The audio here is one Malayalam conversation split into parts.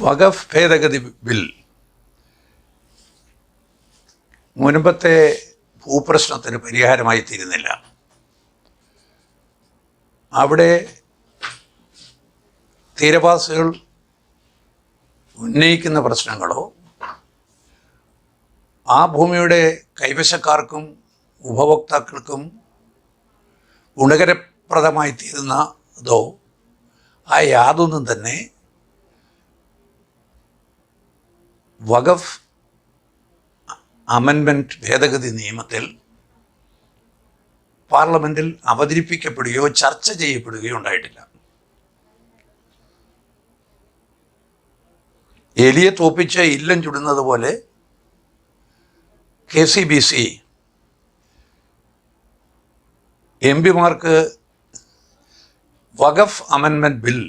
വഖഫ് ഭേദഗതി ബിൽ. മുൻപത്തെ ഭൂപ്രശ്നത്തിന് പരിഹാരമായി തീരുന്നില്ല. അവിടെ തീരവാസികൾ ഉന്നയിക്കുന്ന പ്രശ്നങ്ങളോ ആ ഭൂമിയുടെ കൈവശക്കാർക്കും ഉപഭോക്താക്കൾക്കും ഗുണകരപ്രദമായി തീരുന്നതോ ആ യാതൊന്നും തന്നെ വഖഫ് അമെൻമെന്റ് ഭേദഗതി നിയമത്തിൽ പാർലമെന്റിൽ അവതരിപ്പിക്കപ്പെടുകയോ ചർച്ച ചെയ്യപ്പെടുകയോ ഉണ്ടായിട്ടില്ല. എലിയെ തോപ്പിച്ച് ഇല്ലം ചുടുന്നത് പോലെ K C B C M പിമാർക്ക് വഖഫ് അമെൻമെന്റ് ബിൽ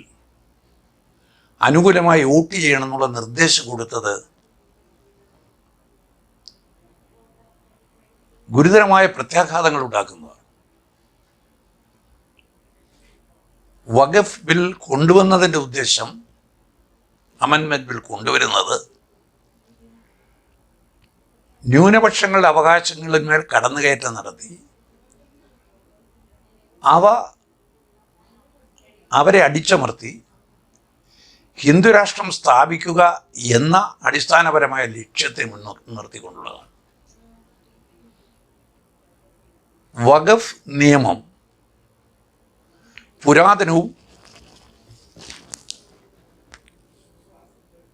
അനുകൂലമായി വോട്ട് ചെയ്യണമെന്നുള്ള നിർദ്ദേശം കൊടുത്തത് ഗുരുതരമായ പ്രത്യാഘാതങ്ങൾ ഉണ്ടാക്കുന്നതാണ്. വഖഫ് ബിൽ കൊണ്ടുവന്നതിന്റെ ഉദ്ദേശം അമൻമെന്റ് ബിൽ കൊണ്ടുവരുന്നത് ന്യൂനപക്ഷങ്ങളുടെ അവകാശങ്ങളിന്മേൽ കടന്നുകയറ്റം നടത്തി. അവ അവരെ അടിച്ചമർത്തി. ഹിന്ദുരാഷ്ട്രം സ്ഥാപിക്കുക എന്ന അടിസ്ഥാനപരമായ ലക്ഷ്യത്തെ മുൻനിർ വഖഫ് നിയമം. പുരാതനവും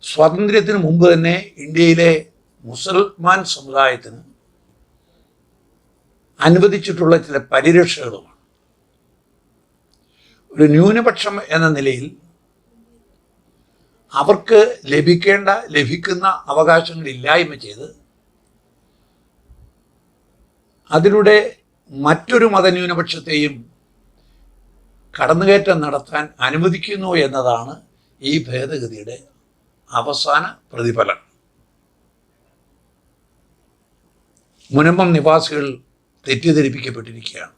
സ്വാതന്ത്ര്യത്തിന് മുമ്പ് തന്നെ ഇന്ത്യയിലെ മുസൽമാൻ സമുദായത്തിന് അനുവദിച്ചിട്ടുള്ള ചില പരിരക്ഷകളുമാണ്. ഒരു ന്യൂനപക്ഷം എന്ന നിലയിൽ അവർക്ക് ലഭിക്കേണ്ട ലഭിക്കുന്ന അവകാശങ്ങൾ ഇല്ലായ്മ ചെയ്ത് അതിലൂടെ മറ്റൊരു മതന്യൂനപക്ഷത്തെയും കടന്നുകയറ്റം നടത്താൻ അനുവദിക്കുന്നു എന്നതാണ് ഈ ഭേദഗതിയുടെ അവസാന പ്രതിഫലം. മുനമ്പം നിവാസികൾ തെറ്റിദ്ധരിപ്പിക്കപ്പെട്ടിരിക്കുകയാണ്.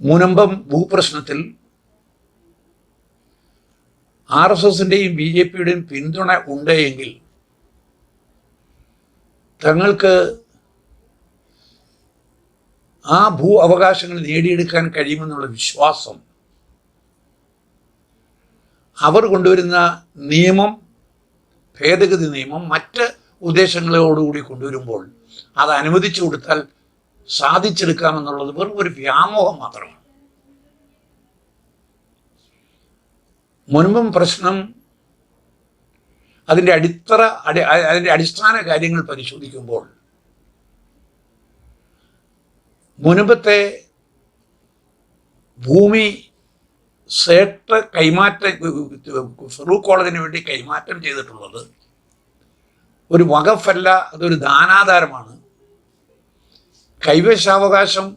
മുനമ്പം ഭൂപ്രശ്നത്തിൽ ആർ എസ് എസിന്റെയും ബി ജെ പിയുടെയും പിന്തുണ ഉണ്ടെങ്കിൽ തങ്ങൾക്ക് ആ ഭൂ അവകാശങ്ങൾ നേടിയെടുക്കാൻ കഴിയുമെന്നുള്ള വിശ്വാസം അവർ കൊണ്ടുവരുന്ന നിയമം ഭേദഗതി നിയമം മറ്റ് ഉദ്ദേശങ്ങളോടുകൂടി കൊണ്ടുവരുമ്പോൾ അത് അനുവദിച്ചു കൊടുത്താൽ സാധിച്ചെടുക്കാമെന്നുള്ളത് വെറും ഒരു വ്യാമോഹം മാത്രമാണ്. മുൻപും പ്രശ്നം അതിന്റെ അടിത്തറ അടി അതിന്റെ അടിസ്ഥാന കാര്യങ്ങൾ പരിശോധിക്കുമ്പോൾ മുൻപത്തെ ഭൂമി സേട്ട് കൈമാറ്റ ഫറൂഖ് കോളേജിന് വേണ്ടി കൈമാറ്റം ചെയ്തിട്ടുള്ളത് ഒരു വകഫല്ല അതൊരു ദാനാധാരമാണ്. കൈവശാവകാശം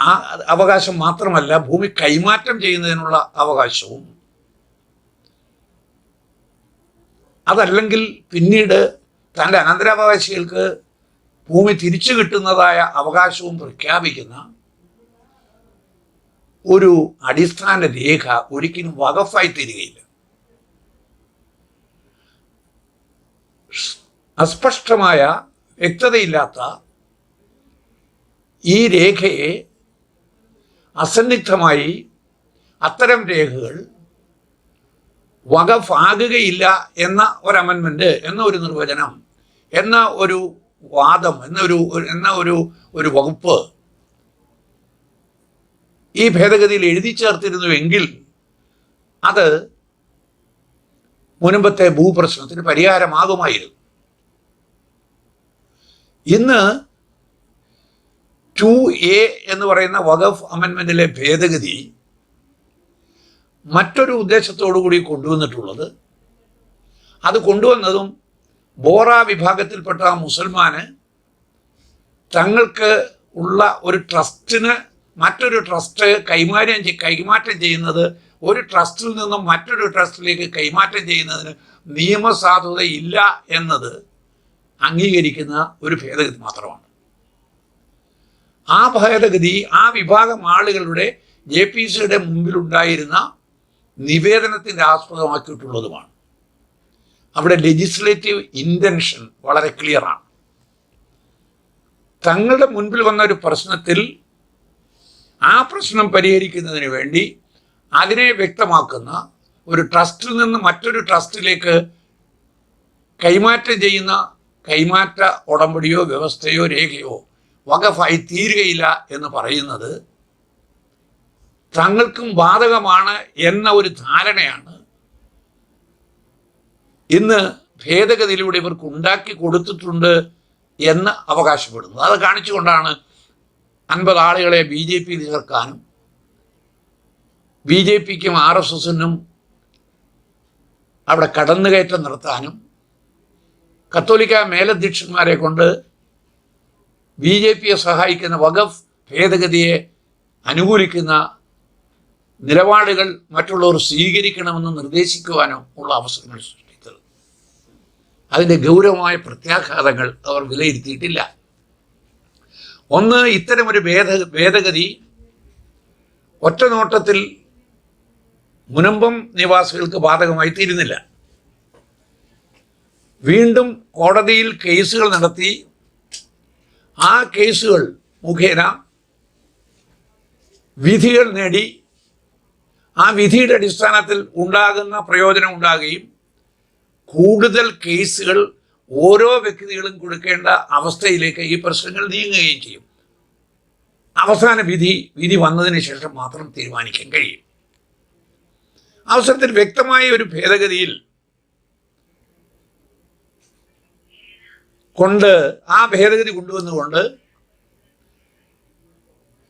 ആ അവകാശം മാത്രമല്ല ഭൂമി കൈമാറ്റം ചെയ്യുന്നതിനുള്ള അവകാശവും. അതല്ലെങ്കിൽ പിന്നീട് തന്റെ അനന്തരാവകാശികൾക്ക് ഭൂമി തിരിച്ചു കിട്ടുന്നതായ അവകാശവും പ്രഖ്യാപിക്കുന്ന ഒരു അടിസ്ഥാന രേഖ ഒരിക്കലും വകഫായി തീരുകയില്ല. അസ്പഷ്ടമായ വ്യക്തതയില്ലാത്ത ഈ രേഖയെ അസന്നിഗ്ധമായി അത്തരം രേഖകൾ വകഫാകുകയില്ല എന്ന ഒരു അമെൻമെന്റ് എന്ന ഒരു നിർവചനം എന്ന ഒരു വാദം എന്നൊരു എന്ന ഒരു ഒരു വകുപ്പ് ഈ ഭേദഗതിയിൽ എഴുതി ചേർത്തിരുന്നുവെങ്കിൽ അത് മുൻപത്തെ ഭൂപ്രശ്നത്തിന് പരിഹാരമാകുമായിരുന്നു. ഇന്ന് ടു എ എന്ന് പറയുന്ന വഖഫ് അമെൻമെന്റിലെ ഭേദഗതി മറ്റൊരു ഉദ്ദേശത്തോടു കൂടി കൊണ്ടുവന്നിട്ടുള്ളത്. അത് കൊണ്ടുവന്നതും ബോറ വിഭാഗത്തിൽപ്പെട്ട ആ മുസൽമാന് തങ്ങൾക്ക് ഉള്ള ഒരു ട്രസ്റ്റിന് മറ്റൊരു ട്രസ്റ്റ് കൈമാറ്റം കൈമാറ്റം ചെയ്യുന്നത് ഒരു ട്രസ്റ്റിൽ നിന്നും മറ്റൊരു ട്രസ്റ്റിലേക്ക് കൈമാറ്റം ചെയ്യുന്നതിന് നിയമസാധുത ഇല്ല എന്നത് അംഗീകരിക്കുന്ന ഒരു ഭേദഗതി മാത്രമാണ്. ആ ഭേദഗതി ആ വിഭാഗം ആളുകളുടെ ജെ പി സിയുടെ മുമ്പിലുണ്ടായിരുന്ന നിവേദനത്തിന്റെ ആസ്പദമാക്കിയിട്ടുള്ളതുമാണ്. അവിടെ ലെജിസ്ലേറ്റീവ് ഇന്റൻഷൻ വളരെ ക്ലിയറാണ് തങ്ങളുടെ മുൻപിൽ വന്ന ഒരു പ്രശ്നത്തിൽ ആ പ്രശ്നം പരിഹരിക്കുന്നതിന് വേണ്ടി അതിനെ വ്യക്തമാക്കുന്ന ഒരു ട്രസ്റ്റിൽ നിന്ന് മറ്റൊരു ട്രസ്റ്റിലേക്ക് കൈമാറ്റം ചെയ്യുന്ന കൈമാറ്റ ഉടമ്പടിയോ വ്യവസ്ഥയോ രേഖയോ വകഫായി തീരുകയില്ല എന്ന് പറയുന്നത് തങ്ങൾക്കും ബാധകമാണ് എന്ന ഒരു ധാരണയാണ് ഇന്ന് ഭേദഗതിയിലൂടെ ഇവർക്ക് ഉണ്ടാക്കി കൊടുത്തിട്ടുണ്ട് എന്ന് അവകാശപ്പെടുന്നു. അത് കാണിച്ചുകൊണ്ടാണ് അൻപത് ആളുകളെ ബി ജെ പി ചേർക്കാനും ബി ജെ പിക്കും ആർ എസ് എസിനും അവിടെ കടന്നുകയറ്റം നടത്താനും കത്തോലിക്ക മേലധ്യക്ഷന്മാരെ കൊണ്ട് ബി ജെ പിയെ സഹായിക്കുന്ന വഖഫ് ഭേദഗതിയെ അനുകൂലിക്കുന്ന നിലപാടുകൾ മറ്റുള്ളവർ സ്വീകരിക്കണമെന്ന് നിർദ്ദേശിക്കുവാനോ ഉള്ള അവസരങ്ങൾ സൃഷ്ടിച്ചത് അതിന്റെ ഗൗരവമായ പ്രത്യാഘാതങ്ങൾ അവർ വിലയിരുത്തിയിട്ടില്ല. ഒന്ന് ഇത്തരമൊരു ഭേദ ഭേദഗതി ഒറ്റ നോട്ടത്തിൽ മുനമ്പം നിവാസികൾക്ക് ബാധകമായി തീരുന്നില്ല. വീണ്ടും കോടതിയിൽ കേസുകൾ നടത്തി ആ കേസുകൾ മുഖേന വിധികൾ നേടി ആ വിധിയുടെ അടിസ്ഥാനത്തിൽ ഉണ്ടാകുന്ന പ്രയോജനം ഉണ്ടാകുകയും കൂടുതൽ കേസുകൾ ഓരോ വ്യക്തികളും കൊടുക്കേണ്ട അവസ്ഥയിലേക്ക് ഈ പ്രശ്നങ്ങൾ നീങ്ങുകയും ചെയ്യും. അവസാന വിധി വിധി വന്നതിന് ശേഷം മാത്രം തീരുമാനിക്കാൻ കഴിയും. അവസരത്തിൽ വ്യക്തമായ ഒരു ഭേദഗതിയിൽ കൊണ്ട് ആ ഭേദഗതി കൊണ്ടുവന്നുകൊണ്ട്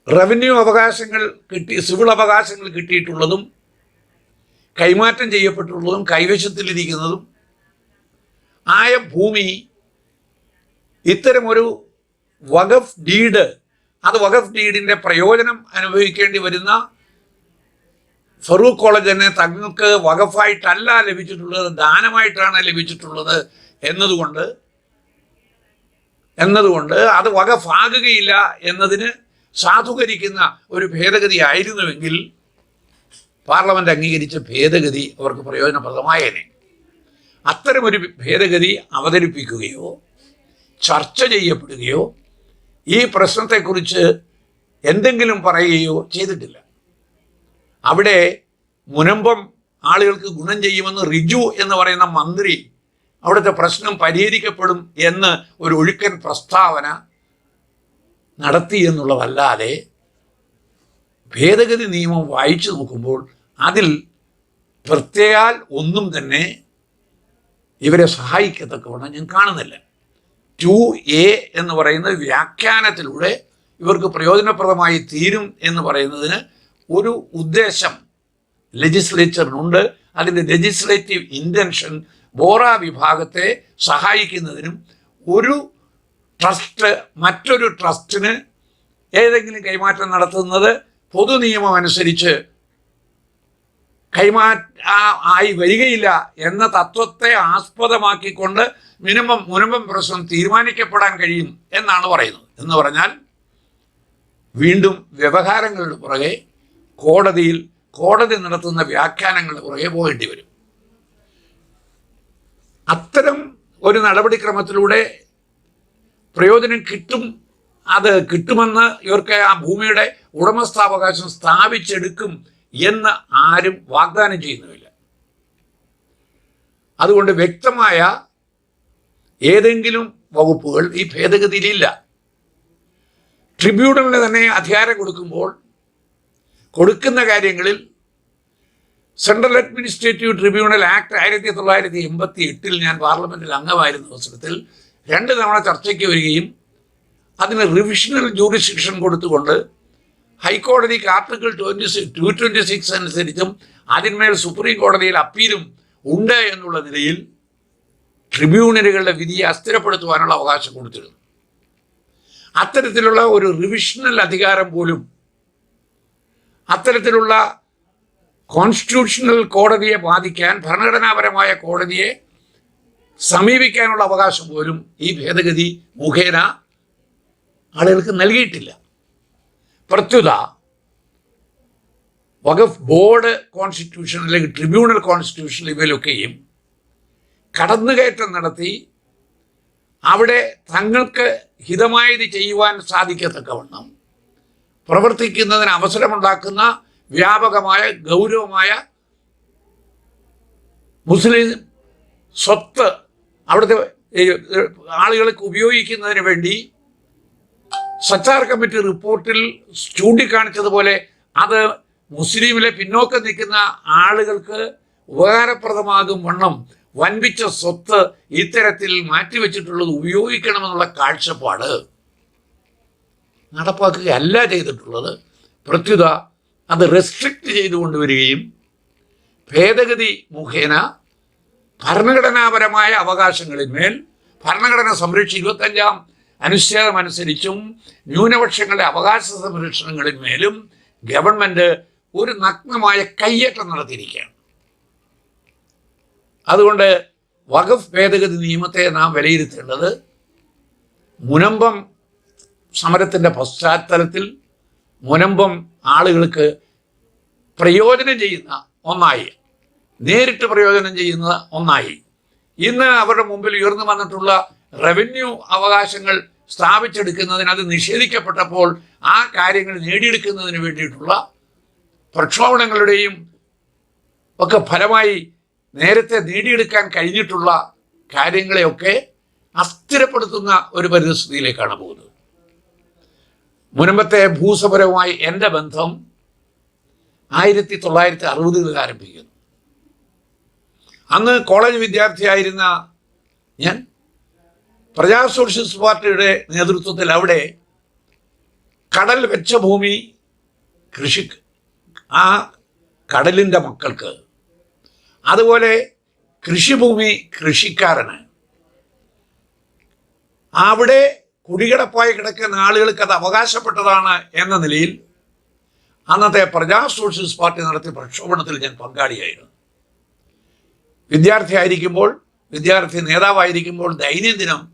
റവന്യൂ അവകാശങ്ങൾ കിട്ടി സിവിൽ അവകാശങ്ങൾ കിട്ടിയിട്ടുള്ളതും കൈമാറ്റം ചെയ്യപ്പെട്ടുള്ളതും കൈവശത്തിലിരിക്കുന്നതും ആയ ഭൂമി ഇത്തരമൊരു വഖഫ് ഡീഡ് അത് വഖഫ് ഡീഡിന്റെ പ്രയോജനം അനുഭവിക്കേണ്ടി വരുന്ന ഫറൂഖ് കോളേജിനെ തങ്ങൾക്ക് വഖഫായിട്ടല്ല ലഭിച്ചിട്ടുള്ളത് ദാനമായിട്ടാണ് ലഭിച്ചിട്ടുള്ളത് എന്നതുകൊണ്ട് എന്നതുകൊണ്ട് അത് വകഫാകുകയില്ല എന്നതിന് സാധൂകരിക്കുന്ന ഒരു ഭേദഗതി ആയിരുന്നുവെങ്കിൽ പാർലമെന്റ് അംഗീകരിച്ച ഭേദഗതി അവർക്ക് പ്രയോജനപ്രദമായേനെ. അത്തരമൊരു ഭേദഗതി അവതരിപ്പിക്കുകയോ ചർച്ച ചെയ്യപ്പെടുകയോ ഈ പ്രശ്നത്തെക്കുറിച്ച് എന്തെങ്കിലും പറയുകയോ ചെയ്തിട്ടില്ല. അവിടെ മുനമ്പം ആളുകൾക്ക് ഗുണം ചെയ്യുമെന്ന് റിജു എന്ന് പറയുന്ന മന്ത്രി അവിടുത്തെ പ്രശ്നം പരിഹരിക്കപ്പെടും എന്ന് ഒരു ഒഴുക്കൻ പ്രസ്താവന നടത്തി എന്നുള്ളതല്ലാതെ ഭേദഗതി നിയമം വായിച്ചു നോക്കുമ്പോൾ അതിൽ പ്രത്യേകാൽ ഒന്നും തന്നെ ഇവരെ സഹായിക്കത്തക്കവണ്ണം ഞാൻ കാണുന്നില്ല. ടു എ എന്ന് പറയുന്ന വ്യാഖ്യാനത്തിലൂടെ ഇവർക്ക് പ്രയോജനപ്രദമായി തീരും എന്ന് പറയുന്നതിന് ഒരു ഉദ്ദേശം ലെജിസ്ലേച്ചറിനുണ്ട്. അതിന്റെ ലെജിസ്ലേറ്റീവ് ഇന്റൻഷൻ ബോറ വിഭാഗത്തെ സഹായിക്കുന്നതിനും ഒരു ട്രസ്റ്റ് മറ്റൊരു ട്രസ്റ്റിന് ഏതെങ്കിലും കൈമാറ്റം നടത്തുന്നത് പൊതു നിയമം അനുസരിച്ച് കൈമാറ്റ ആയി വരികയില്ല എന്ന തത്വത്തെ ആസ്പദമാക്കിക്കൊണ്ട് മിനിമം മുനിമം പ്രശ്നം തീരുമാനിക്കപ്പെടാൻ കഴിയും എന്നാണ് പറയുന്നത്. എന്ന് പറഞ്ഞാൽ വീണ്ടും വ്യവഹാരങ്ങളുടെ പുറകെ കോടതിയിൽ കോടതി നടത്തുന്ന വ്യാഖ്യാനങ്ങളുടെ പുറകെ പോകേണ്ടി വരും. അത്തരം ഒരു നടപടിക്രമത്തിലൂടെ പ്രയോജനം കിട്ടും അത് കിട്ടുമെന്ന് ഇവർക്ക് ആ ഭൂമിയുടെ ഉടമസ്ഥാവകാശം സ്ഥാപിച്ചെടുക്കും എന്ന് ആരും വാഗ്ദാനം ചെയ്യുന്നുമില്ല. അതുകൊണ്ട് വ്യക്തമായ ഏതെങ്കിലും വകുപ്പുകൾ ഈ ഭേദഗതിയിലില്ല. ട്രിബ്യൂണലിന് തന്നെ അധികാരം കൊടുക്കുമ്പോൾ കൊടുക്കുന്ന കാര്യങ്ങളിൽ സെൻട്രൽ അഡ്മിനിസ്ട്രേറ്റീവ് ട്രിബ്യൂണൽ ആക്ട് ആയിരത്തി തൊള്ളായിരത്തി എൺപത്തി എട്ടിൽ ഞാൻ പാർലമെന്റിൽ അംഗമായിരുന്ന അവസരത്തിൽ രണ്ട് തവണ ചർച്ചയ്ക്ക് വരികയും അതിന് റിവിഷണൽ ജൂറിസ്ഡിക്ഷൻ കൊടുത്തുകൊണ്ട് ഹൈക്കോടതിക്ക് article twenty six two twenty six അനുസരിച്ചും അതിന്മേൽ സുപ്രീം കോടതിയിൽ അപ്പീലും ഉണ്ട് എന്നുള്ള നിലയിൽ ട്രിബ്യൂണലുകളുടെ വിധിയെ അസ്ഥിരപ്പെടുത്തുവാനുള്ള അവകാശം കൊടുത്തിരുന്നു. അത്തരത്തിലുള്ള ഒരു റിവിഷണൽ അധികാരം പോലും അത്തരത്തിലുള്ള കോൺസ്റ്റിറ്റ്യൂഷണൽ കോടതിയെ ബാധിക്കാൻ ഭരണഘടനാപരമായ കോടതിയെ സമീപിക്കാനുള്ള അവകാശം പോലും ഈ ഭേദഗതി മുഖേന ആളുകൾക്ക് നൽകിയിട്ടില്ല. പ്രത്യുത. വഖഫ് ബോർഡ് കോൺസ്റ്റിറ്റ്യൂഷൻ അല്ലെങ്കിൽ ട്രിബ്യൂണൽ കോൺസ്റ്റിറ്റ്യൂഷൻ ഇവയിലൊക്കെയും കടന്നുകയറ്റം നടത്തി അവിടെ തങ്ങൾക്ക് ഹിതമായത് ചെയ്യുവാൻ സാധിക്കത്തക്കവണ്ണം പ്രവർത്തിക്കുന്നതിന് അവസരമുണ്ടാക്കുന്ന വ്യാപകമായ ഗൗരവമായ മുസ്ലിം സ്വത്ത് അവിടുത്തെ ആളുകൾക്ക് ഉപയോഗിക്കുന്നതിന് വേണ്ടി സച്ചാർ കമ്മിറ്റി റിപ്പോർട്ടിൽ ചൂണ്ടിക്കാണിച്ചതുപോലെ അത് മുസ്ലിമിലെ പിന്നോക്കം നിൽക്കുന്ന ആളുകൾക്ക് ഉപകാരപ്രദമാകും വണ്ണം വൻപിച്ച സ്വത്ത് ഇത്തരത്തിൽ മാറ്റിവെച്ചിട്ടുള്ളത് ഉപയോഗിക്കണമെന്നുള്ള കാഴ്ചപ്പാട് നടപ്പാക്കുകയല്ല ചെയ്തിട്ടുള്ളത്. പ്രത്യുത അത് റെസ്ട്രിക്റ്റ് ചെയ്തു കൊണ്ടുവരികയും ഭേദഗതി മുഖേന ഭരണഘടനാപരമായ അവകാശങ്ങളിന്മേൽ ഭരണഘടന സംരക്ഷിച്ച ഇരുപത്തഞ്ചാം അനുച്ഛേദം അനുസരിച്ചും ന്യൂനപക്ഷങ്ങളുടെ അവകാശ സംരക്ഷണങ്ങളിന്മേലും ഗവൺമെന്റ് ഒരു നഗ്നമായ കയ്യേറ്റം നടത്തിയിരിക്കുകയാണ്. അതുകൊണ്ട് വഖഫ് ഭേദഗതി നിയമത്തെ നാം വിലയിരുത്തേണ്ടത് മുനമ്പം സമരത്തിന്റെ പശ്ചാത്തലത്തിൽ മുനമ്പം ആളുകൾക്ക് പ്രയോജനം ചെയ്യുന്ന ഒന്നായി നേരിട്ട് പ്രയോജനം ചെയ്യുന്ന ഒന്നായി. ഇന്ന് അവരുടെ മുമ്പിൽ ഉയർന്നു വന്നിട്ടുള്ള റവന്യൂ അവകാശങ്ങൾ സ്ഥാപിച്ചെടുക്കുന്നതിന് അത് നിഷേധിക്കപ്പെട്ടപ്പോൾ ആ കാര്യങ്ങൾ നേടിയെടുക്കുന്നതിന് വേണ്ടിയിട്ടുള്ള പ്രക്ഷോഭങ്ങളുടെയും ഒക്കെ ഫലമായി നേരത്തെ നേടിയെടുക്കാൻ കഴിഞ്ഞിട്ടുള്ള കാര്യങ്ങളെയൊക്കെ അസ്ഥിരപ്പെടുത്തുന്ന ഒരു പരിതസ്ഥിതിയിലേക്കാണ് പോകുന്നത്. മുൻപത്തെ ഭൂസപരവുമായി എന്റെ ബന്ധം ആയിരത്തി തൊള്ളായിരത്തി അറുപതുകളിൽ ആരംഭിക്കുന്നു. അന്ന് കോളേജ് വിദ്യാർത്ഥിയായിരുന്ന ഞാൻ പ്രജാ സോഷ്യലിസ്റ്റ് പാർട്ടിയുടെ നേതൃത്വത്തിൽ അവിടെ കടൽ വെച്ച ഭൂമി കൃഷി ആ കടലിന്റെ മക്കൾക്ക്. അതുപോലെ കൃഷിഭൂമി കൃഷിക്കാരന്. അവിടെ കുടികിടപ്പായി കിടക്കുന്ന ആളുകൾക്ക് അത് അവകാശപ്പെട്ടതാണ് എന്ന നിലയിൽ അന്നത്തെ പ്രജാ സോഷ്യലിസ്റ്റ് പാർട്ടി നടത്തിയ പ്രക്ഷോഭണത്തിൽ ഞാൻ പങ്കാളിയായിരുന്നു. വിദ്യാർത്ഥിയായിരിക്കുമ്പോൾ വിദ്യാർത്ഥി നേതാവായിരിക്കുമ്പോൾ ദൈനംദിനം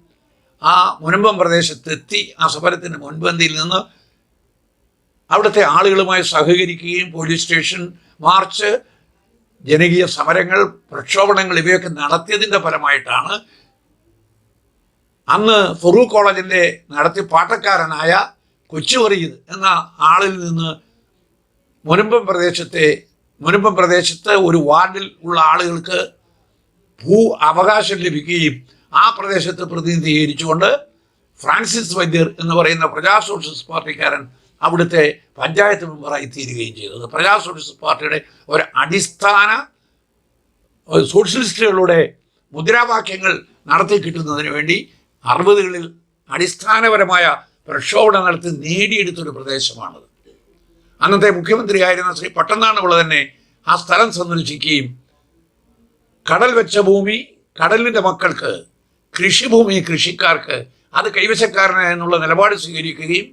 ആ മുനമ്പം പ്രദേശത്തെത്തി ആ സമരത്തിന്റെ മുൻപന്തിയിൽ നിന്ന് അവിടുത്തെ ആളുകളുമായി സഹകരിക്കുകയും പോലീസ് സ്റ്റേഷൻ മാർച്ച് ജനകീയ സമരങ്ങൾ പ്രക്ഷോഭണങ്ങൾ ഇവയൊക്കെ നടത്തിയതിന്റെ ഫലമായിട്ടാണ് അന്ന് ഫറൂഖ് കോളേജിന്റെ നടത്തി പാട്ടക്കാരനായ കൊച്ചുവറിയത് എന്ന ആളിൽ നിന്ന് മുനമ്പം പ്രദേശത്തെ മുനമ്പം പ്രദേശത്ത് ഒരു വാർഡിൽ ഉള്ള ആളുകൾക്ക് ഭൂ അവകാശം ലഭിക്കുകയും ആ പ്രദേശത്ത് പ്രതിനിധീകരിച്ചുകൊണ്ട് ഫ്രാൻസിസ് വൈദ്യർ എന്ന് പറയുന്ന പ്രജാ സോഷ്യലിസ്റ്റ് പാർട്ടിക്കാരൻ അവിടുത്തെ പഞ്ചായത്ത് മെമ്പറായി തീരുകയും ചെയ്തത് പ്രജാ സോഷ്യലിസ്റ്റ് പാർട്ടിയുടെ ഒരു അടിസ്ഥാന സോഷ്യലിസ്റ്റുകളുടെ മുദ്രാവാക്യങ്ങൾ നടത്തി കിട്ടുന്നതിന് വേണ്ടി അറുപതുകളിൽ അടിസ്ഥാനപരമായ പ്രക്ഷോഭണം നടത്തി നേടിയെടുത്തൊരു പ്രദേശമാണത്. അന്നത്തെ മുഖ്യമന്ത്രിയായിരുന്ന ശ്രീ പട്ടന്നാണുള്ള തന്നെ ആ സ്ഥലം സന്ദർശിക്കുകയും കടൽ വെച്ച ഭൂമി കടലിന്റെ മക്കൾക്ക് കൃഷിഭൂമി കൃഷിക്കാർക്ക് അത് കൈവശക്കാരന് എന്നുള്ള നിലപാട് സ്വീകരിക്കുകയും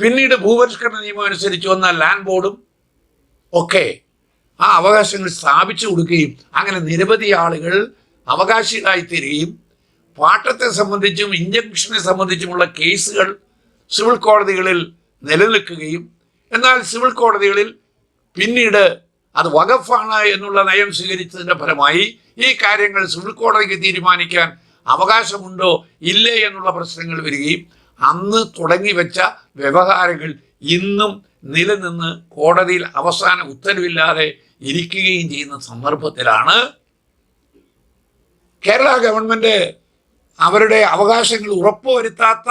പിന്നീട് ഭൂപരിഷ്കരണ നിയമം അനുസരിച്ച് വന്ന ലാൻഡ് ബോർഡും ഒക്കെ ആ അവകാശങ്ങൾ സ്ഥാപിച്ചു കൊടുക്കുകയും അങ്ങനെ നിരവധി ആളുകൾ അവകാശികളായിത്തീരുകയും പാട്ടത്തെ സംബന്ധിച്ചും ഇഞ്ചക്ഷനെ സംബന്ധിച്ചുമുള്ള കേസുകൾ സിവിൽ കോടതികളിൽ നിലനിൽക്കുകയും എന്നാൽ സിവിൽ കോടതികളിൽ പിന്നീട് അത് വകഫാണ് എന്നുള്ള നയം സ്വീകരിച്ചതിന്റെ ഫലമായി ഈ കാര്യങ്ങൾ സിവിൽ കോടതിക്ക് തീരുമാനിക്കാൻ അവകാശമുണ്ടോ? ഇല്ലേ എന്നുള്ള പ്രശ്നങ്ങൾ വരികയും അന്ന് തുടങ്ങി വെച്ച വ്യവഹാരങ്ങൾ ഇന്നും നിലനിന്ന് കോടതിയിൽ അവസാന ഉത്തരവില്ലാതെ ഇരിക്കുകയും ചെയ്യുന്ന സന്ദർഭത്തിലാണ്. കേരള ഗവൺമെന്റ് അവരുടെ അവകാശങ്ങൾ ഉറപ്പുവരുത്താത്ത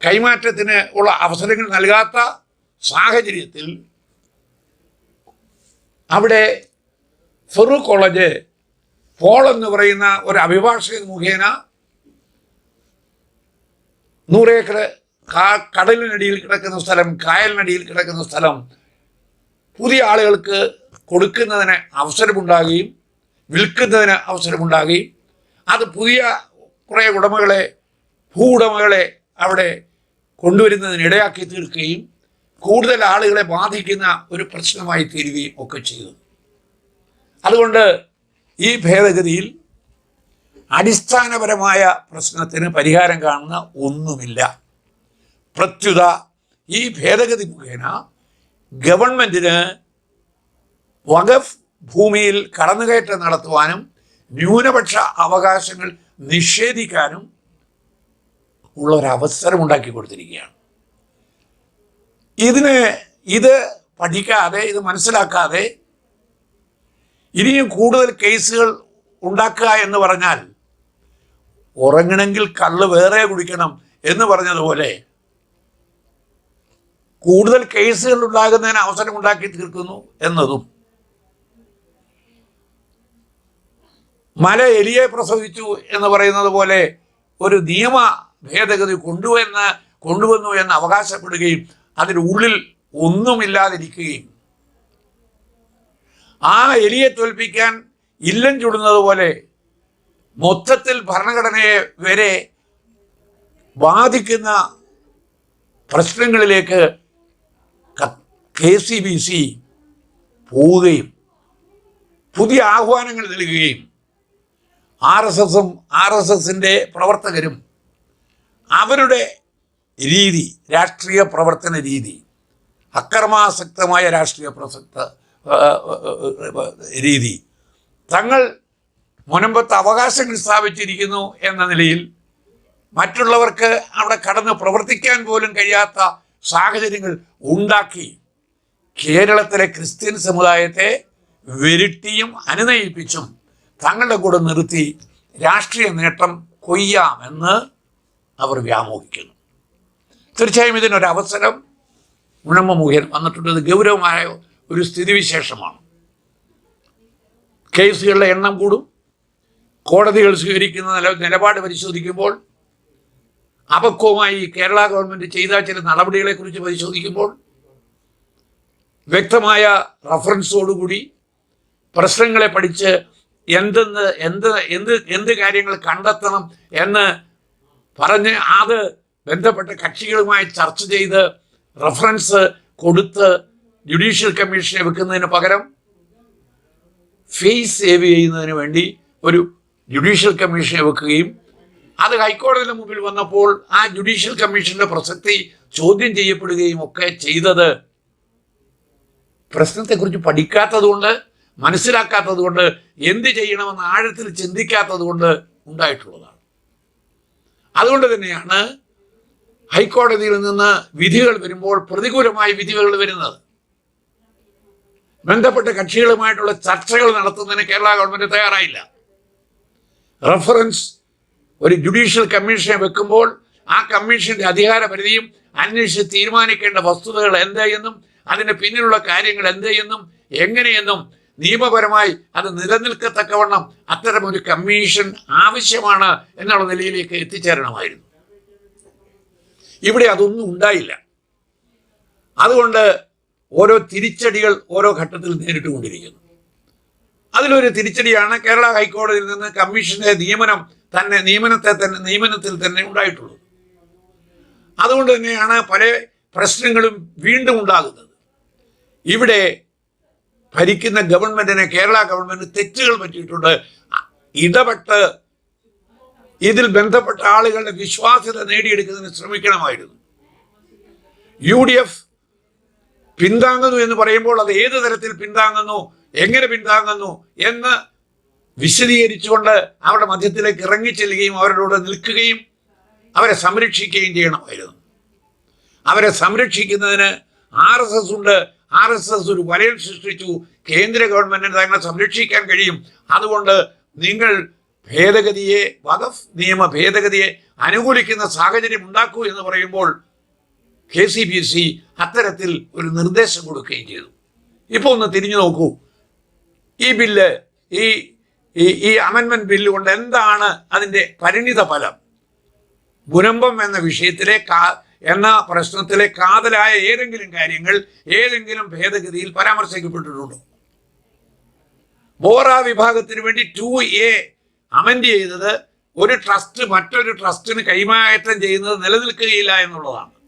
കൈമാറ്റത്തിന് ഉള്ള അവസരങ്ങൾ നൽകാത്ത സാഹചര്യത്തിൽ അവിടെ ഫെറു കോളേജ് പോൾ എന്ന് പറയുന്ന ഒരു അഭിഭാഷകൻ മുഖേന നൂറേക്കർ കടലിനടിയിൽ കിടക്കുന്ന സ്ഥലം കായലിനടിയിൽ കിടക്കുന്ന സ്ഥലം പുതിയ ആളുകൾക്ക് കൊടുക്കുന്നതിന് അവസരമുണ്ടാകുകയും വിൽക്കുന്നതിന് അവസരമുണ്ടാകുകയും അത് പുതിയ കുറേ ഉടമകളെ ഭൂ ഉടമകളെ അവിടെ കൊണ്ടുവരുന്നതിന് ഇടയാക്കി തീർക്കുകയും കൂടുതൽ ആളുകളെ ബാധിക്കുന്ന ഒരു പ്രശ്നമായി തീരുകയും ഒക്കെ ചെയ്തു. അതുകൊണ്ട് ഈ ഭേദഗതിയിൽ അടിസ്ഥാനപരമായ പ്രശ്നത്തിന് പരിഹാരം കാണുന്ന ഒന്നുമില്ല. പ്രത്യുത ഈ ഭേദഗതി മുഖേന ഗവൺമെന്റിന് വഖഫ് ഭൂമിയിൽ കടന്നുകയറ്റം നടത്തുവാനും ന്യൂനപക്ഷ അവകാശങ്ങൾ നിഷേധിക്കാനും ഉള്ള ഒരു അവസരം ഉണ്ടാക്കി കൊടുത്തിരിക്കുകയാണ്. ഇതിന് ഇത് പഠിക്കാതെ ഇത് മനസ്സിലാക്കാതെ ഇനിയും കൂടുതൽ കേസുകൾ ഉണ്ടാക്കുക എന്ന് പറഞ്ഞാൽ ഉറങ്ങണമെങ്കിൽ കള്ള് വേറെ കുടിക്കണം എന്ന് പറഞ്ഞതുപോലെ കൂടുതൽ കേസുകൾ ഉണ്ടാകുന്നതിന് അവസരം ഉണ്ടാക്കി തീർക്കുന്നു എന്നതും. മല എലിയെ പ്രസവിച്ചു എന്ന് പറയുന്നത് പോലെ ഒരു നിയമ ഭേദഗതി കൊണ്ടുവന്ന് കൊണ്ടുവന്നു എന്ന് അവകാശപ്പെടുകയും അതിനുള്ളിൽ ഒന്നുമില്ലാതിരിക്കുകയും ആ എലിയെ തോൽപ്പിക്കാൻ ഇല്ലം ചുടുന്നത് പോലെ മൊത്തത്തിൽ ഭരണഘടനയെ വരെ ബാധിക്കുന്ന പ്രശ്നങ്ങളിലേക്ക് കെ സി ബി സി പോവുകയും പുതിയ ആഹ്വാനങ്ങൾ നൽകുകയും ആർ എസ് എസും ആർ എസ് എസിന്റെ പ്രവർത്തകരും അവരുടെ രീതി രാഷ്ട്രീയ പ്രവർത്തന രീതി അക്രമാസക്തമായ രാഷ്ട്രീയ പ്രസക്ത രീതി. തങ്ങൾ മുനമ്പത്ത് അവകാശങ്ങൾ സ്ഥാപിച്ചിരിക്കുന്നു എന്ന നിലയിൽ മറ്റുള്ളവർക്ക് അവിടെ കടന്ന് പ്രവർത്തിക്കാൻ പോലും കഴിയാത്ത സാഹചര്യങ്ങൾ ഉണ്ടാക്കി കേരളത്തിലെ ക്രിസ്ത്യൻ സമുദായത്തെ വിരുട്ടിയും അനുനയിപ്പിച്ചും തങ്ങളുടെ കൂടെ നിർത്തി രാഷ്ട്രീയ നേട്ടം കൊയ്യാമെന്ന് അവർ വ്യാമോഹിക്കുന്നു. തീർച്ചയായും ഇതിനൊരവസരം അവസരം ഗുണമ മുഖേന വന്നിട്ടുണ്ട് ഗൗരവമായ ഒരു സ്ഥിതിവിശേഷമാണ്. കേസുകളുടെ എണ്ണം കൂടും. കോടതികൾ സ്വീകരിക്കുന്ന നില നിലപാട് പരിശോധിക്കുമ്പോൾ അപക്വമായി കേരള ഗവൺമെന്റ് ചെയ്ത ചില നടപടികളെക്കുറിച്ച് പരിശോധിക്കുമ്പോൾ വ്യക്തമായ റഫറൻസോടുകൂടി പ്രശ്നങ്ങളെ പഠിച്ച് എന്തെന്ന് എന്ത് എന്ത് എന്ത് കാര്യങ്ങൾ കണ്ടെത്തണം എന്ന് പറഞ്ഞ് അത് ബന്ധപ്പെട്ട കക്ഷികളുമായി ചർച്ച ചെയ്ത് റഫറൻസ് കൊടുത്ത് ജുഡീഷ്യൽ കമ്മീഷനെ വെക്കുന്നതിന് പകരം ഫേസ് സേവ് ചെയ്യുന്നതിന് വേണ്ടി ഒരു ജുഡീഷ്യൽ കമ്മീഷനെ വെക്കുകയും അത് ഹൈക്കോടതിയുടെ മുമ്പിൽ വന്നപ്പോൾ ആ ജുഡീഷ്യൽ കമ്മീഷന്റെ പ്രസക്തി ചോദ്യം ചെയ്യപ്പെടുകയും ഒക്കെ ചെയ്തത് പ്രശ്നത്തെക്കുറിച്ച് പഠിക്കാത്തതുകൊണ്ട് മനസ്സിലാക്കാത്തതുകൊണ്ട് എന്ത് ചെയ്യണമെന്ന് ആഴത്തിൽ ചിന്തിക്കാത്തതുകൊണ്ട് ഉണ്ടായിട്ടുള്ളതാണ്. അതുകൊണ്ട് തന്നെയാണ് ഹൈക്കോടതിയിൽ നിന്ന് വിധികൾ വരുമ്പോൾ പ്രതികൂലമായ വിധികൾ വരുന്നത്. ബന്ധപ്പെട്ട കക്ഷികളുമായിട്ടുള്ള ചർച്ചകൾ നടത്തുന്നതിന് കേരള ഗവൺമെന്റ് തയ്യാറായില്ല. റഫറൻസ് ഒരു ജുഡീഷ്യൽ കമ്മീഷനെ വെക്കുമ്പോൾ ആ കമ്മീഷന്റെ അധികാര പരിധിയും അന്വേഷിച്ച് തീരുമാനിക്കേണ്ട വസ്തുതകൾ എന്ത് എന്നും അതിന് പിന്നിലുള്ള കാര്യങ്ങൾ എന്ത് എന്നും എങ്ങനെയെന്നും നിയമപരമായി അത് നിലനിൽക്കത്തക്കവണ്ണം അത്തരം ഒരു കമ്മീഷൻ ആവശ്യമാണ് എന്നുള്ള നിലയിലേക്ക് എത്തിച്ചേരണമായിരുന്നു. ഇവിടെ അതൊന്നും ഉണ്ടായില്ല. അതുകൊണ്ട് ഓരോ തിരിച്ചടികൾ ഓരോ ഘട്ടത്തിൽ നേരിട്ടുകൊണ്ടിരിക്കുന്നു. അതിലൊരു തിരിച്ചടിയാണ് കേരള ഹൈക്കോടതിയിൽ നിന്ന് കമ്മീഷന്റെ നിയമനം തന്നെ നിയമനത്തെ തന്നെ നിയമനത്തിൽ തന്നെ ഉണ്ടായിട്ടുള്ളത്. അതുകൊണ്ട് തന്നെയാണ് പല പ്രശ്നങ്ങളും വീണ്ടും ഉണ്ടാകുന്നത്. ഇവിടെ ഭരിക്കുന്ന ഗവൺമെന്റിനെ കേരള ഗവൺമെന്റ് തെറ്റുകൾ പറ്റിയിട്ടുണ്ട്. ഇടപെട്ട് ഇതിൽ ബന്ധപ്പെട്ട ആളുകളുടെ വിശ്വാസ്യത നേടിയെടുക്കുന്നതിന് ശ്രമിക്കണമായിരുന്നു. യു ഡി എഫ് പിന്താങ്ങുന്നു എന്ന് പറയുമ്പോൾ അത് ഏത് തരത്തിൽ പിന്താങ്ങുന്നു എങ്ങനെ പിന്താങ്ങുന്നു എന്ന് വിശദീകരിച്ചുകൊണ്ട് അവരുടെ മധ്യത്തിലേക്ക് ഇറങ്ങിച്ചെല്ലുകയും അവരോട് നിൽക്കുകയും അവരെ സംരക്ഷിക്കുകയും ചെയ്യണമായിരുന്നു. അവരെ സംരക്ഷിക്കുന്നതിന് ആർ എസ് എസ് ഉണ്ട്. ആർ എസ് എസ് ഒരു വലയം സൃഷ്ടിച്ചു. കേന്ദ്ര ഗവൺമെന്റിന് തങ്ങളെ സംരക്ഷിക്കാൻ കഴിയും. അതുകൊണ്ട് നിങ്ങൾ ഭേദഗതിയെ വഖഫ് നിയമ ഭേദഗതിയെ അനുകൂലിക്കുന്ന സാഹചര്യം ഉണ്ടാക്കൂ എന്ന് പറയുമ്പോൾ കെ സി ബി സി അത്തരത്തിൽ ഒരു നിർദ്ദേശം കൊടുക്കുകയും ചെയ്തു. ഇപ്പോൾ ഒന്ന് തിരിഞ്ഞു നോക്കൂ. ഈ ബില്ല് ഈ ഈ- ഈ ബില്ല് കൊണ്ട് എന്താണ് അതിന്റെ പരിണിത ഫലം? ഗുരമ്പം എന്ന വിഷയത്തിലെ കാ എന്ന പ്രശ്നത്തിലെ കാതലായ ഏതെങ്കിലും കാര്യങ്ങൾ ഏതെങ്കിലും ഭേദഗതിയിൽ പരാമർശിക്കപ്പെട്ടിട്ടുണ്ടോ? ബോറ വിഭാഗത്തിന് വേണ്ടി ടു എ അമെൻഡ് ചെയ്തത് ഒരു ട്രസ്റ്റ് മറ്റൊരു ട്രസ്റ്റിന് കൈമാറ്റം ചെയ്യുന്നത് നിലനിൽക്കുകയില്ല എന്നുള്ളതാണ്.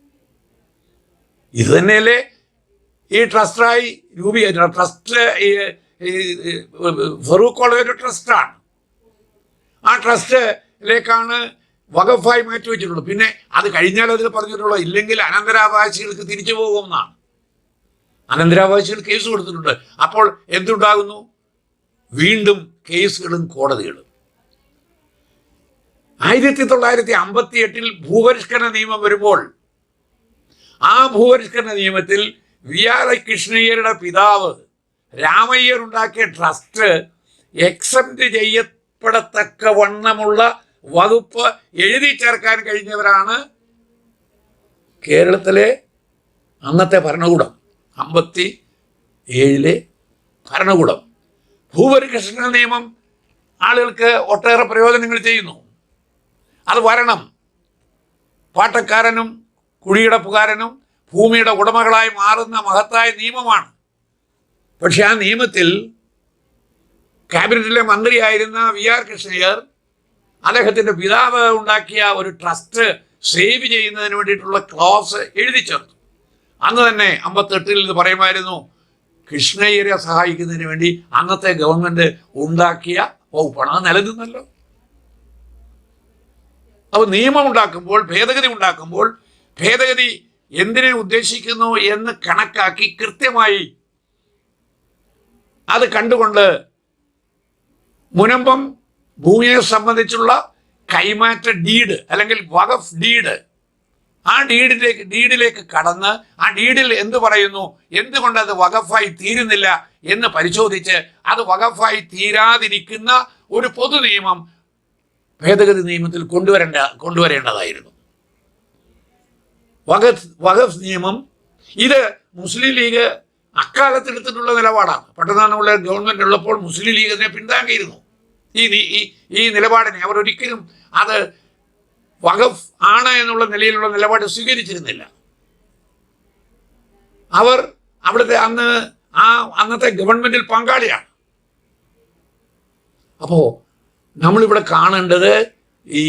ഇത് തന്നെയല്ലേ ഈ ട്രസ്റ്റായി രൂപീകരിച്ച ട്രസ്റ്റ് ഫറൂഖ് കോളേജ് ഒരു ട്രസ്റ്റാണ്. ആ ട്രസ്റ്റിലേക്കാണ് വകഫായി മാറ്റി വെച്ചിട്ടുള്ളൂ പിന്നെ അത് കഴിഞ്ഞാൽ അതിൽ പറഞ്ഞിട്ടുള്ളൂ ഇല്ലെങ്കിൽ അനന്തരാവകാശികൾക്ക് തിരിച്ചു പോകുമെന്നാണ്. അനന്തരാവകാശികൾ കേസ് കൊടുത്തിട്ടുണ്ട്. അപ്പോൾ എന്തുണ്ടാകുന്നു? വീണ്ടും കേസുകളും കോടതികളും. ആയിരത്തി തൊള്ളായിരത്തി അമ്പത്തി എട്ടിൽ ഭൂപരിഷ്കരണ നിയമം വരുമ്പോൾ ആ ഭൂപരിഷ്കരണ നിയമത്തിൽ വി ആർ കൃഷ്ണയ്യരുടെ പിതാവ് രാമയ്യർ ഉണ്ടാക്കിയ ട്രസ്റ്റ് എക്സെപ്റ്റ് ചെയ്യപ്പെടത്തക്ക വണ്ണമുള്ള വകുപ്പ് എഴുതി ചേർക്കാൻ കഴിഞ്ഞവരാണ് കേരളത്തിലെ അന്നത്തെ ഭരണകൂടം അമ്പത്തി ഏഴിലെ ഭരണകൂടം. ഭൂപരികൃഷ്ണ നിയമം ആളുകൾക്ക് ഒട്ടേറെ പ്രയോജനങ്ങൾ ചെയ്യുന്നു. അത് വരണം. പാട്ടക്കാരനും കുഴിയടപ്പുകാരനും ഭൂമിയുടെ ഉടമകളായി മാറുന്ന മഹത്തായ നിയമമാണ്. പക്ഷെ ആ നിയമത്തിൽ ക്യാബിനറ്റിലെ മന്ത്രിയായിരുന്ന വി ആർ കൃഷ്ണയ്യർ അദ്ദേഹത്തിന്റെ പിതാവ് ഉണ്ടാക്കിയ ഒരു ട്രസ്റ്റ് സേവ് ചെയ്യുന്നതിന് വേണ്ടിയിട്ടുള്ള ക്ലോസ് എഴുതി ചേർത്തു. അന്ന് തന്നെ അമ്പത്തെട്ടിൽ ഇത് പറയുമായിരുന്നു കൃഷ്ണയ്യരെ സഹായിക്കുന്നതിന് വേണ്ടി അന്നത്തെ ഗവൺമെന്റ് ഉണ്ടാക്കിയ വകുപ്പാണ്. അത് നിലനിന്നല്ലോ. അപ്പോൾ നിയമം ഉണ്ടാക്കുമ്പോൾ ഭേദഗതി ഉണ്ടാക്കുമ്പോൾ ഭേദഗതി എന്തിനെ ഉദ്ദേശിക്കുന്നു എന്ന് കണക്കാക്കി കൃത്യമായി അത് കണ്ടുകൊണ്ട് മുനമ്പം ഭൂമിയെ സംബന്ധിച്ചുള്ള കൈമാറ്റ ഡീഡ് അല്ലെങ്കിൽ വഖഫ് ഡീഡ് ആ ഡീഡിലേക്ക് ഡീഡിലേക്ക് കടന്ന് ആ ഡീഡിൽ എന്ത് പറയുന്നു? എന്തുകൊണ്ട് അത് വഖഫായി തീരുന്നില്ല എന്ന് പരിശോധിച്ച് അത് വഖഫായി തീരാതിരിക്കുന്ന ഒരു പൊതു നിയമം ഭേദഗതി നിയമത്തിൽ കൊണ്ടുവരേണ്ട കൊണ്ടുവരേണ്ടതായിരുന്നു. വഖഫ് വഖഫ് നിയമം ഇത് മുസ്ലിം ലീഗ് അക്കാലത്ത് എടുത്തിട്ടുള്ള നിലപാടാണ്. പട്ടണത്തിലുള്ള ഗവൺമെന്റ് ഉള്ളപ്പോൾ മുസ്ലിം ലീഗ് അതിനെ പിന്താങ്ങിയിരുന്നു ഈ ഈ ഈ നിലപാടിനെ അവർ ഒരിക്കലും അത് വഖഫ് ആണ് എന്നുള്ള നിലയിലുള്ള നിലപാട് സ്വീകരിച്ചിരുന്നില്ല. അവർ അവിടുത്തെ അന്ന് ആ അന്നത്തെ ഗവൺമെന്റിൽ പങ്കാളിയാണ്. അപ്പോ നമ്മളിവിടെ കാണേണ്ടത് ഈ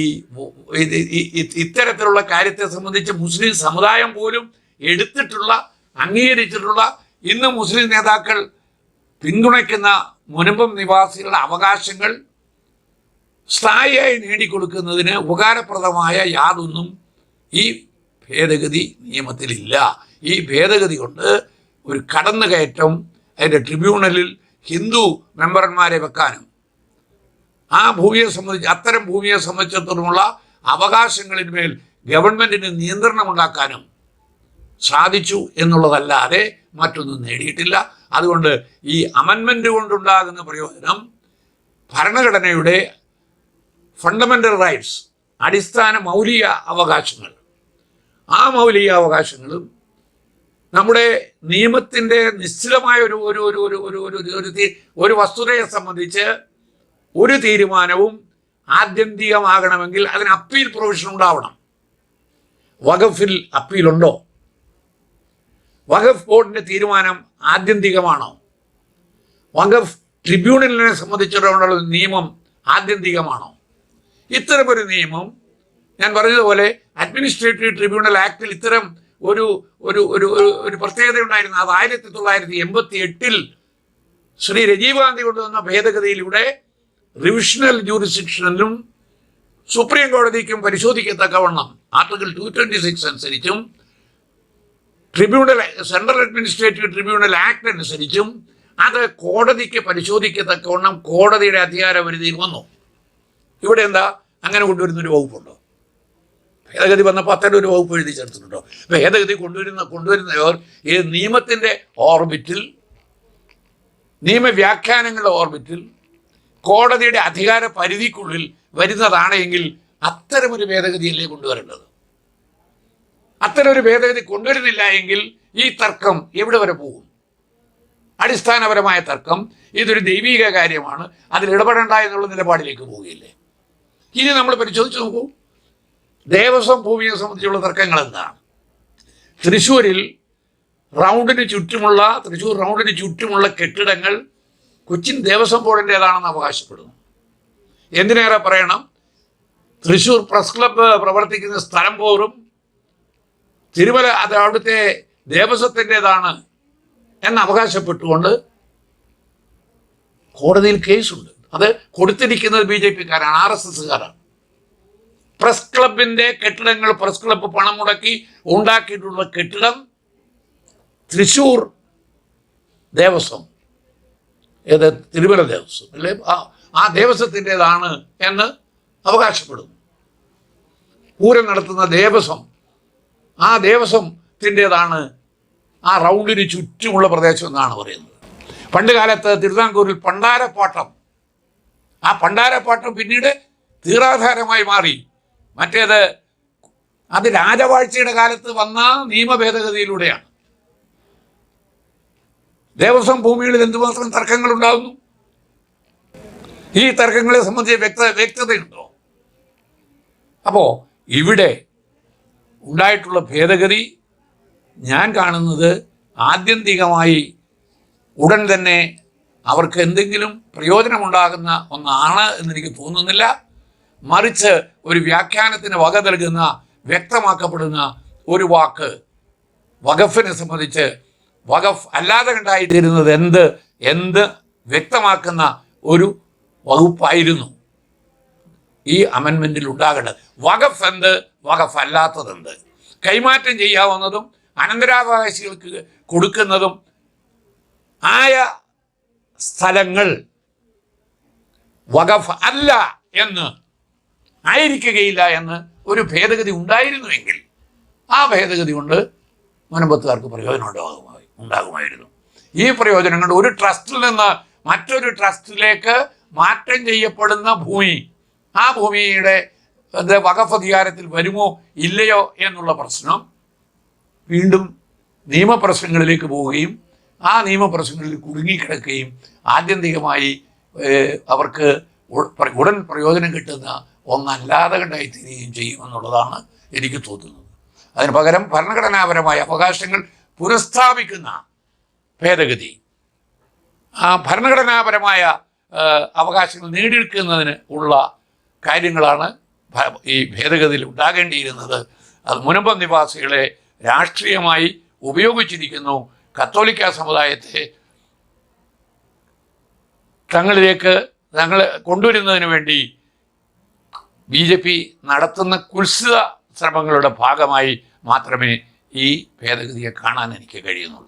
ഇത് ഈ- ഈ- ഇത്തരത്തിലുള്ള കാര്യത്തെ സംബന്ധിച്ച് മുസ്ലിം സമുദായം പോലും എടുത്തിട്ടുള്ള അംഗീകരിച്ചിട്ടുള്ള ഇന്ന് മുസ്ലിം നേതാക്കൾ പിന്തുണയ്ക്കുന്ന മുനമ്പം നിവാസികളുടെ അവകാശങ്ങൾ സ്ഥായിയായി നേടിക്കൊടുക്കുന്നതിന് ഉപകാരപ്രദമായ യാതൊന്നും ഈ ഭേദഗതി നിയമത്തിലില്ല. ഈ ഭേദഗതി കൊണ്ട് ഒരു കടന്നുകയറ്റം അതിന്റെ ട്രിബ്യൂണലിൽ ഹിന്ദു മെമ്പർമാരെ വെക്കാനും ആ ഭൂമിയെ സംബന്ധിച്ച് അത്തരം ഭൂമിയെ സംബന്ധിച്ചിടത്തോളമുള്ള അവകാശങ്ങളിന്മേൽ ഗവൺമെന്റിന് നിയന്ത്രണമുണ്ടാക്കാനും സാധിച്ചു എന്നുള്ളതല്ലാതെ മറ്റൊന്നും നേടിയിട്ടില്ല. അതുകൊണ്ട് ഈ അമൻമെന്റ് കൊണ്ടുണ്ടാകുന്ന പ്രയോജനം ഭരണഘടനയുടെ ഫണ്ടമെന്റൽ റൈറ്റ്സ് അടിസ്ഥാന മൗലിക അവകാശങ്ങൾ. ആ മൗലിക അവകാശങ്ങളും നമ്മുടെ നിയമത്തിന്റെ നിശ്ചിതമായ ഒരു ഒരു ഒരു ഒരു ഒരു ഒരു വസ്തുതയെ സംബന്ധിച്ച് ഒരു തീരുമാനവും ആത്യന്തികമാകണമെങ്കിൽ അതിന് അപ്പീൽ പ്രൊവിഷൻ ഉണ്ടാവണം. വഖഫിൽ അപ്പീലുണ്ടോ? വഖഫ് ബോർഡിന്റെ തീരുമാനം ആത്യന്തികമാണോ? വഖഫ് ട്രിബ്യൂണലിനെ സംബന്ധിച്ചിടത്തോളം നിയമം ആത്യന്തികമാണോ? ഇത്തരമൊരു നിയമം ഞാൻ പറഞ്ഞതുപോലെ അഡ്മിനിസ്ട്രേറ്റീവ് ട്രിബ്യൂണൽ ആക്ടിൽ ഇത്തരം ഒരു ഒരു ഒരു ഒരു- പ്രത്യേകത ഉണ്ടായിരുന്നു. അത് ആയിരത്തി തൊള്ളായിരത്തി എൺപത്തി എട്ടിൽ ശ്രീ രജീവ് ഗാന്ധി കൊണ്ടുവന്ന ഭേദഗതിയിലൂടെ റിവിഷണൽ ജൂറിസ്ഡിക്ഷനിലും സുപ്രീം കോടതിക്കും പരിശോധിക്കത്തക്കവണ്ണം ആർട്ടിക്കിൾ ടു ട്വന്റി സിക്സ് അനുസരിച്ചും tribunal central administrative tribunal act അനുസരിച്ചും അത് കോടതിക്ക് പരിശോധിക്കത്തക്കവണ്ണം കോടതിയുടെ അധികാര പരിധിയിൽ വന്നു. ഇവിടെ എന്താ? അങ്ങനെ കൊണ്ടുവരുന്ന ഒരു വകുപ്പുണ്ടോ. ഭേദഗതി വന്നപ്പോൾ അത്തരം ഒരു വകുപ്പ് എഴുതി ചേർത്തിട്ടുണ്ടോ? ഭേദഗതി കൊണ്ടുവരുന്ന കൊണ്ടുവരുന്നവർ ഈ നിയമത്തിന്റെ ഓർബിറ്റിൽ നിയമവ്യാഖ്യാനങ്ങളുടെ ഓർബിറ്റിൽ കോടതിയുടെ അധികാര പരിധിക്കുള്ളിൽ വരുന്നതാണെങ്കിൽ അത്തരമൊരു ഭേദഗതിയല്ലേ കൊണ്ടുവരേണ്ടത്? അത്തരം ഒരു ഭേദഗതി കൊണ്ടുവരുന്നില്ല എങ്കിൽ ഈ തർക്കം എവിടെ വരെ പോകും? അടിസ്ഥാനപരമായ തർക്കം ഇതൊരു ദൈവിക കാര്യമാണ്. അതിൽ ഇടപെടേണ്ട എന്നുള്ള നിലപാടിലേക്ക് പോവുകയില്ലേ? ഇനി നമ്മൾ പരിശോധിച്ച് നോക്കൂ. ദേവസ്വം ഭൂമിയെ സംബന്ധിച്ചുള്ള തർക്കങ്ങൾ എന്താണ്? തൃശ്ശൂരിൽ റൗണ്ടിന് ചുറ്റുമുള്ള തൃശ്ശൂർ റൗണ്ടിന് ചുറ്റുമുള്ള കെട്ടിടങ്ങൾ കൊച്ചിൻ ദേവസ്വം ബോർഡിന്റെതാണെന്ന് അവകാശപ്പെടുന്നു. എന്തിനേറെ പറയണം? തൃശ്ശൂർ പ്രസ് ക്ലബ്ബ് പ്രവർത്തിക്കുന്ന സ്ഥലം പോറും തിരുമല അത് അവിടുത്തെ ദേവസ്വത്തിന്റെതാണ് എന്ന് അവകാശപ്പെട്ടുകൊണ്ട് കോടതിയിൽ കേസുണ്ട്. അത് കൊടുത്തിരിക്കുന്നത് ബി ജെ പിക്കാരാണ് ആർ എസ് എസ്സുകാരാണ്. പ്രസ് ക്ലബിന്റെ കെട്ടിടങ്ങൾ പ്രസ് ക്ലബ്ബ് പണം മുടക്കി ഉണ്ടാക്കിയിട്ടുള്ള കെട്ടിടം തൃശൂർ ദേവസ്വം. ഏത് തിരുമല ദേവസ്വം അല്ലെ? ആ ദേവസ്വത്തിന്റെതാണ് എന്ന് അവകാശപ്പെടുന്നു. പൂരം നടത്തുന്ന ദേവസ്വം ആ ദേവസ്വത്തിന്റെതാണ് ആ റൗണ്ടിന് ചുറ്റുമുള്ള പ്രദേശം എന്നാണ് പറയുന്നത്. പണ്ട് കാലത്ത് തിരുവിതാംകൂറിൽ പണ്ടാരപ്പാട്ടം ആ പണ്ടാരപ്പാട്ടം പിന്നീട് തീറാധാരമായി മാറി. മറ്റേത് അത് രാജവാഴ്ചയുടെ കാലത്ത് വന്ന നിയമ ഭേദഗതിയിലൂടെയാണ് ദേവസ്വം ഭൂമികളിൽ എന്തുമാത്രം തർക്കങ്ങൾ ഉണ്ടാകുന്നു ഈ തർക്കങ്ങളെ സംബന്ധിച്ച് വ്യക്ത വ്യക്തതയുണ്ടോ? അപ്പോൾ ഇവിടെ ഉണ്ടായിട്ടുള്ള ഭേദഗതി ഞാൻ കാണുന്നത് ആത്യന്തികമായി ഉടൻ തന്നെ അവർക്ക് എന്തെങ്കിലും പ്രയോജനമുണ്ടാകുന്ന ഒന്നാണ് എന്നെനിക്ക് തോന്നുന്നില്ല. മറിച്ച് ഒരു വ്യാഖ്യാനത്തിന് വക നൽകുന്ന വ്യക്തമാക്കപ്പെടുന്ന ഒരു വാക്ക് വഖഫിനെ സംബന്ധിച്ച് വഖഫ് അല്ലാതെ ഉണ്ടായിട്ടിരുന്നത് എന്ത്? എന്ത് വ്യക്തമാക്കുന്ന ഒരു വകുപ്പായിരുന്നു ഈ അമെൻമെന്റിൽ ഉണ്ടാകേണ്ടത്. വഖഫ് എന്ത്? വഖഫ് അല്ലാത്തതെന്ത് കൈമാറ്റം ചെയ്യാവുന്നതും അനന്തരാവകാശികൾക്ക് കൊടുക്കുന്നതും ആയ സ്ഥലങ്ങൾ വഖഫ് അല്ല എന്ന് ആയിരിക്കുകയില്ല എന്ന് ഒരു ഭേദഗതി ഉണ്ടായിരുന്നുവെങ്കിൽ ആ ഭേദഗതി കൊണ്ട് മുനമ്പത്തുകാർക്ക് പ്രയോജനം ഉണ്ടാകുമായി ഉണ്ടാകുമായിരുന്നു. ഈ പ്രയോജനം കൊണ്ട് ഒരു ട്രസ്റ്റിൽ നിന്ന് മറ്റൊരു ട്രസ്റ്റിലേക്ക് മാറ്റം ചെയ്യപ്പെടുന്ന ഭൂമി. ആ ഭൂമിയുടെ വകഫ് അധികാരത്തിൽ വരുമോ ഇല്ലയോ എന്നുള്ള പ്രശ്നം വീണ്ടും നിയമപ്രശ്നങ്ങളിലേക്ക് പോവുകയും ആ നിയമപ്രശ്നങ്ങളിൽ കുടുങ്ങിക്കിടക്കുകയും ആത്യന്തികമായി അവർക്ക് ഉടൻ പ്രയോജനം കിട്ടുന്ന ഒന്നല്ലാതെ കണ്ടായിത്തീരുകയും ചെയ്യുമെന്നുള്ളതാണ് എനിക്ക് തോന്നുന്നത്. അതിന് പകരം ഭരണഘടനാപരമായ അവകാശങ്ങൾ പുനഃസ്ഥാപിക്കുന്ന ഭേദഗതി. ആ ഭരണഘടനാപരമായ അവകാശങ്ങൾ നേടിയെടുക്കുന്നതിന് ഉള്ള കാര്യങ്ങളാണ് ഈ ഭേദഗതിയിൽ ഉണ്ടാകേണ്ടിയിരുന്നത്. അത് മുനമ്പം നിവാസികളെ രാഷ്ട്രീയമായി ഉപയോഗിച്ചിരിക്കുന്നു. കത്തോലിക്ക സമുദായത്തെ തങ്ങളിലേക്ക് തങ്ങൾ കൊണ്ടുവരുന്നതിന് വേണ്ടി ബി ജെ പി നടത്തുന്ന കുത്സിത ശ്രമങ്ങളുടെ ഭാഗമായി മാത്രമേ ഈ ഭേദഗതിയെ കാണാൻ എനിക്ക് കഴിയുന്നുള്ളൂ.